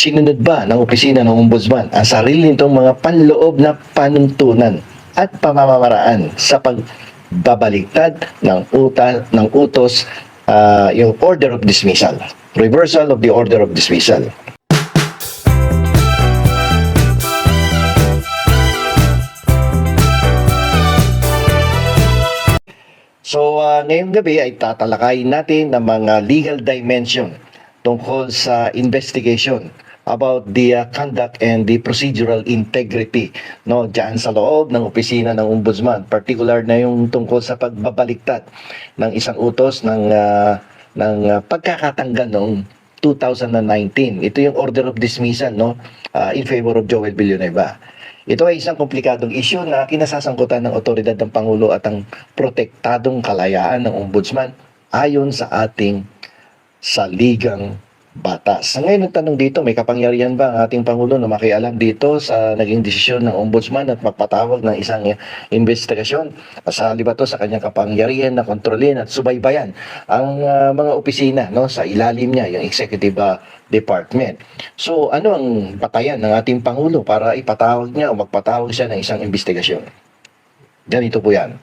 Sinunod ba ng opisina ng ombudsman ang sarili nitong mga panloob na panuntunan at pamamaraan sa pagbabaliktad ng utal ng utos ah, yung order of dismissal, reversal of the order of dismissal. So, ah, ngayong gabi ay tatalakayin natin ng mga legal dimension tungkol sa investigation about the ah, conduct and the procedural integrity no diyan sa loob ng opisina ng ombudsman. Particular na yung tungkol sa pagbabaliktad ng isang utos ng ah, ng ah, pagkakatanggal noong 2019 ito yung order of dismissal no ah, in favor of Joel Villanueva. Ito ay isang komplikadong issue na kinasasangkutan ng otoridad ng Pangulo at ang protektadong kalayaan ng ombudsman ayon sa ating saligang batas. Sa ngayon, ang tanong dito, may kapangyarihan ba ang ating Pangulo na makialam dito sa naging desisyon ng ombudsman at magpatawag ng isang investigasyon? Sa ba to sa kanyang kapangyarihan na kontrolin at subaybayan ang ah, mga opisina no, sa ilalim niya, yung executive ah, department. So, ano ang batayan ng ating Pangulo para ipatawag niya o magpatawag siya ng isang investigasyon? Ganito po yan.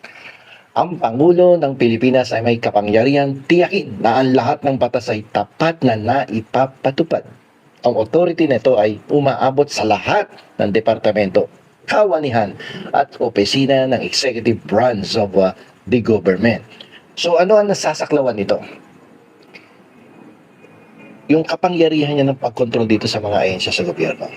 Ang Pangulo ng Pilipinas ay may kapangyarihan tiyakin na ang lahat ng batas ay tapat na naipapatupad. Ang authority nito ay umaabot sa lahat ng departamento, kawanihan at opisina ng executive branch of uh, the government. So ano ang nasasaklawan nito? Yung kapangyarihan niya ng pagkontrol dito sa mga ahensya sa gobyerno.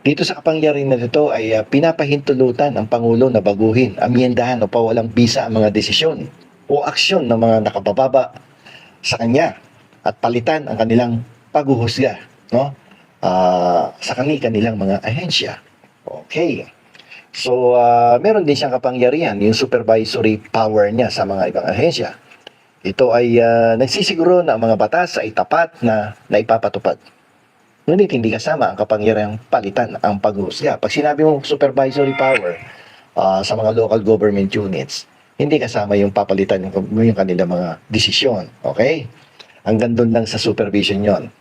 Dito sa kapangyarihan na ito ay uh, pinapahintulutan ang Pangulo na baguhin, amyendahan o pawalang bisa ang mga desisyon o aksyon ng mga nakabababa sa kanya at palitan ang kanilang paghuhusga no? Ah, sa kani kanilang mga ahensya. Okay. So, ah, meron din siyang kapangyarihan, yung supervisory power niya sa mga ibang ahensya. Ito ay ah, nagsisiguro na ang mga batas ay tapat na naipapatupad. Ngunit hindi kasama ang kapangyarihang palitan ang paghuhusga. Pag sinabi mong supervisory power ah, sa mga local government units, hindi kasama yung papalitan yung, yung kanilang mga desisyon. Okay? Hanggang doon lang sa supervision yon.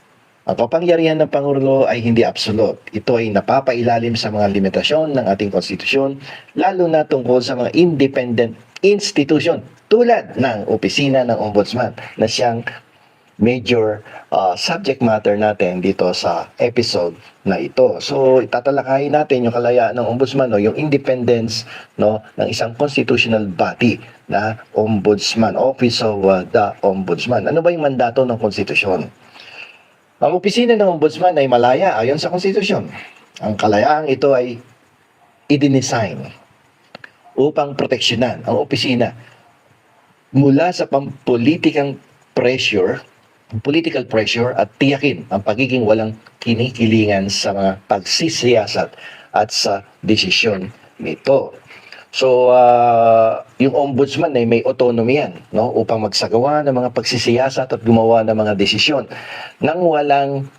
Ang kapangyarihan ng Pangulo ay hindi absolute. Ito ay napapailalim sa mga limitasyon ng ating konstitusyon, lalo na tungkol sa mga independent institution tulad ng opisina ng ombudsman na siyang major uh, subject matter natin dito sa episode na ito. So, itatalakayin natin yung kalayaan ng ombudsman, no, yung independence no, ng isang constitutional body na ombudsman, Office of uh, the Ombudsman. Ano ba yung mandato ng konstitusyon? Ang opisina ng ombudsman ay malaya ayon sa konstitusyon. Ang kalayaang ito ay i-design upang proteksyonan ang opisina mula sa pampolitikang pressure, political pressure at tiyakin ang pagiging walang kinikilingan sa mga pagsisiyasat at sa desisyon nito. So, ah, yung ombudsman ay may autonomy yan no, upang magsagawa ng mga pagsisiyasat at gumawa ng mga desisyon nang walang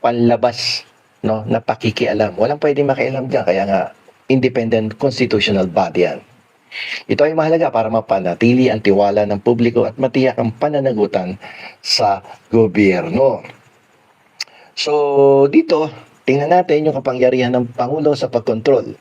panlabas no, na pakikialam. Walang pwedeng makialam dyan. Kaya nga, independent constitutional body yan. Ito ay mahalaga para mapanatili ang tiwala ng publiko at matiyak ang pananagutan sa gobyerno. So, dito, tingnan natin yung kapangyarihan ng Pangulo sa pagkontrol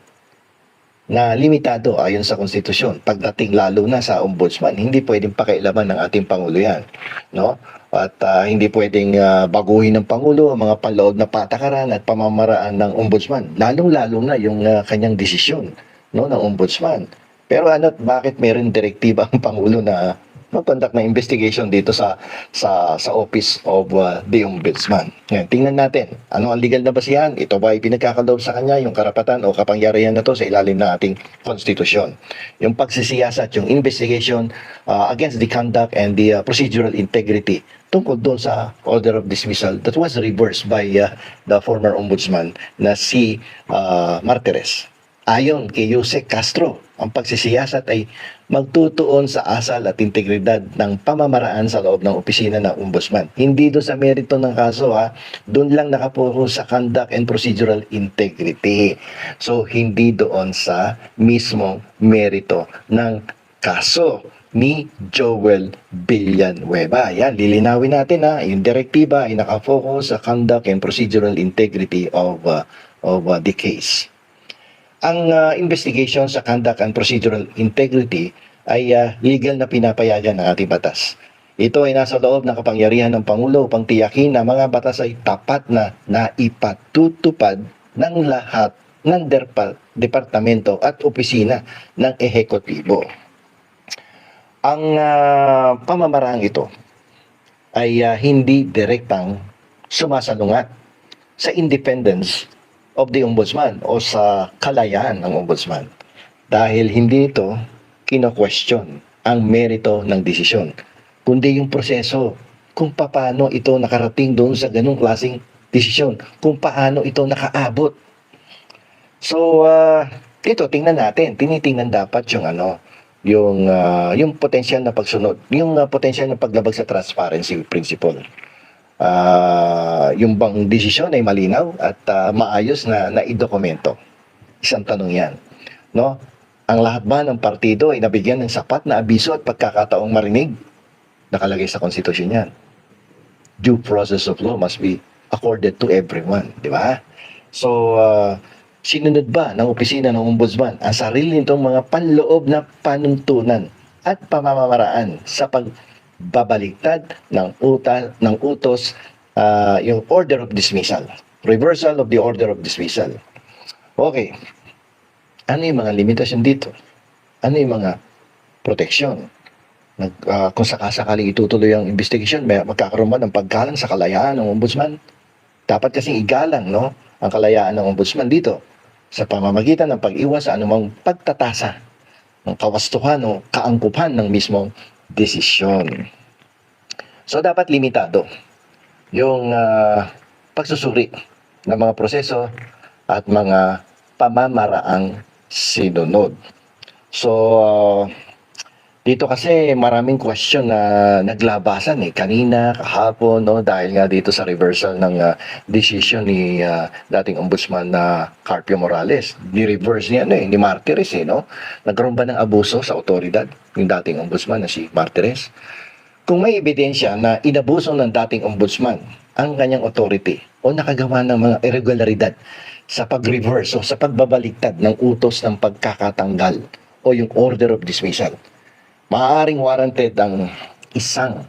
na limitado ayon sa konstitusyon. Pagdating lalo na sa ombudsman, hindi pwedeng pakialaman ng ating Pangulo yan. No? At ah, hindi pwedeng ah, baguhin ng Pangulo ang mga panloob na patakaran at pamamaraan ng ombudsman. Lalong-lalo na yung ah, kanyang desisyon no, ng ombudsman. Pero ano, bakit meron direktiba ang Pangulo na mag-conduct ng investigation dito sa sa sa Office of uh, the Ombudsman. Ngayon, tingnan natin, ano ang legal na basihan? Ito ba ay pinagkakaloob sa kanya yung karapatan o kapangyarihan na to sa ilalim ng ating konstitusyon? Yung pagsisiyasat, yung investigation uh, against the conduct and the uh, procedural integrity tungkol doon sa order of dismissal that was reversed by uh, the former ombudsman na si uh, Martires. Ayon kay Jose Castro, ang pagsisiyasat ay magtutuon sa asal at integridad ng pamamaraan sa loob ng opisina ng ombudsman. Hindi doon sa merito ng kaso ha, doon lang nakapuro sa conduct and procedural integrity. So hindi doon sa mismong merito ng kaso. ni Joel Villanueva. Yan, lilinawin natin ha, yung direktiba ay nakafocus sa conduct and procedural integrity of, uh, of uh, the case. Ang uh, investigation sa conduct and procedural integrity ay uh, legal na pinapayagan ng ating batas. Ito ay nasa loob ng kapangyarihan ng Pangulo upang tiyakin na mga batas ay tapat na naipatutupad ng lahat ng derpa- departamento at opisina ng ehekutibo. Ang ah, pamamaraang ito ay ah, hindi direktang sumasalungat sa independence of the ombudsman o sa kalayaan ng ombudsman. Dahil hindi ito kino-question ang merito ng desisyon kundi yung proseso kung paano ito nakarating doon sa ganung klaseng desisyon kung paano ito nakaabot. So ah, dito tingnan natin. Tinitingnan dapat yung ano yung ah, yung potensyal na pagsunod yung ah, potensyal na paglabag sa transparency principle Ah, yung bang desisyon ay malinaw at ah, maayos na naidokumento. Isang tanong yan. No? Ang lahat ba ng partido ay nabigyan ng sapat na abiso at pagkakataong marinig? Nakalagay sa konstitusyon yan. Due process of law must be accorded to everyone. Di ba? So, ah, sinunod ba ng opisina ng ombudsman ang sarili nitong mga panloob na panuntunan at pamamaraan sa pagbabaliktad ng utal ng utos ah, yung order of dismissal. Reversal of the order of dismissal. Okay. Ano yung mga limitasyon dito? Ano yung mga proteksyon? Nag, ah, kung sakasakaling itutuloy ang investigation may magkakaroon ba ng paggalang sa kalayaan ng ombudsman? Dapat kasing igalang no ang kalayaan ng ombudsman dito sa pamamagitan ng pag-iwas sa anumang pagtatasa ng kawastuhan o kaangkupan ng mismong desisyon. So dapat limitado yung ah, pagsusuri ng mga proseso at mga pamamaraang sinunod. So ah, dito kasi maraming question na naglabasan eh kanina kahapon no dahil nga dito sa reversal ng ah, decision ni ah, dating ombudsman na Carpio Morales. Ni-reverse niya ano eh ni Martires eh no. Nagkaroon ba ng abuso sa otoridad yung dating ombudsman na si Martires? Kung may ebidensya na inabuso ng dating ombudsman ang kanyang authority o nakagawa ng mga irregularidad sa pag-reverse o sa pagbabaliktad ng utos ng pagkakatanggal o yung order of dismissal, maaaring warranted ang isang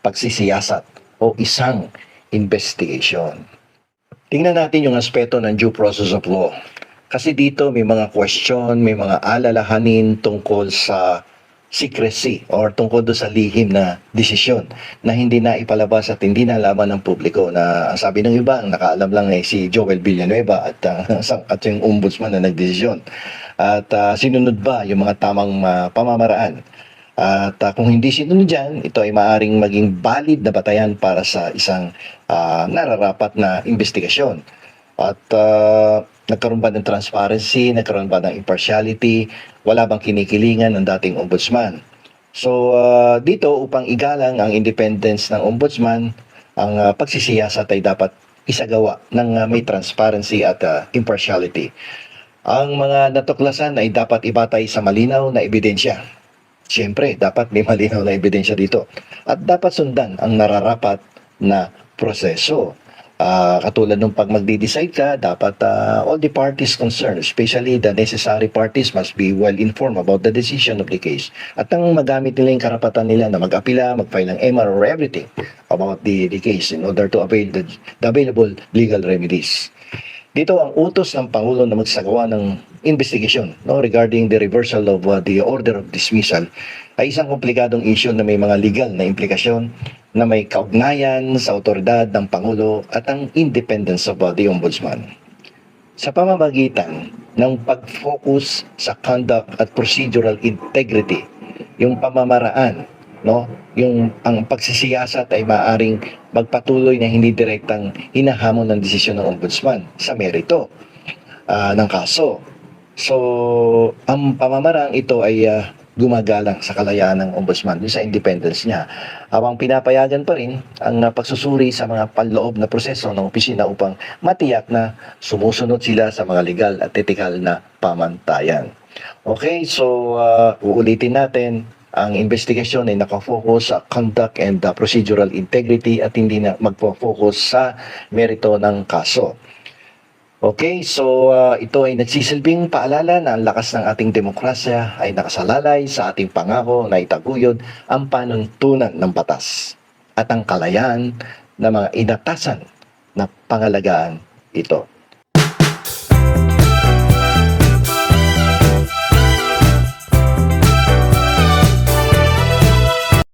pagsisiyasat o isang investigation. Tingnan natin yung aspeto ng due process of law. Kasi dito may mga question, may mga alalahanin tungkol sa secrecy or tungkol doon sa lihim na desisyon na hindi na ipalabas at hindi nalaman ng publiko na sabi ng iba, ang nakaalam lang ay si Joel Villanueva at, sang- at yung ombudsman na nagdesisyon. At ah, sinunod ba yung mga tamang ah, pamamaraan? At ah, kung hindi sinunod dyan, ito ay maaring maging valid na batayan para sa isang ah, nararapat na investigasyon. At ah, nagkaroon ba ng transparency, nagkaroon ba ng impartiality, wala bang kinikilingan ng dating ombudsman. So ah, dito upang igalang ang independence ng ombudsman, ang ah, pagsisiyasat ay dapat isagawa ng ah, may transparency at ah, impartiality. Ang mga natuklasan ay dapat ibatay sa malinaw na ebidensya. Siyempre, dapat may malinaw na ebidensya dito. At dapat sundan ang nararapat na proseso. Ah, katulad nung pag magde-decide ka, dapat ah, all the parties concerned, especially the necessary parties must be well informed about the decision of the case. At ang magamit nila yung karapatan nila na mag-apila, mag-file ng MR or everything about the, the case in order to avail the, the available legal remedies. Dito ang utos ng Pangulo na magsagawa ng investigation no, regarding the reversal of uh, the order of dismissal ay isang komplikadong issue na may mga legal na implikasyon na may kaugnayan sa otoridad ng Pangulo at ang independence of uh, the Ombudsman. Sa pamamagitan ng pag-focus sa conduct at procedural integrity, yung pamamaraan, no, yung ang pagsisiyasat ay maaring magpatuloy na hindi direktang hinahamon ng desisyon ng ombudsman sa merito ah, ng kaso. So, ang pamamarang ito ay ah, gumagalang sa kalayaan ng ombudsman sa independence niya. Habang pinapayagan pa rin ang ah, pagsusuri sa mga panloob na proseso ng opisina upang matiyak na sumusunod sila sa mga legal at ethical na pamantayan. Okay, so ah, uulitin natin ang investigasyon ay nakafocus sa conduct and uh, procedural integrity at hindi na magpo-focus sa merito ng kaso. Okay, so uh, ito ay nagsisilbing paalala na ang lakas ng ating demokrasya ay nakasalalay sa ating pangako na itaguyod ang panuntunan ng batas at ang kalayaan ng mga inatasan na pangalagaan ito.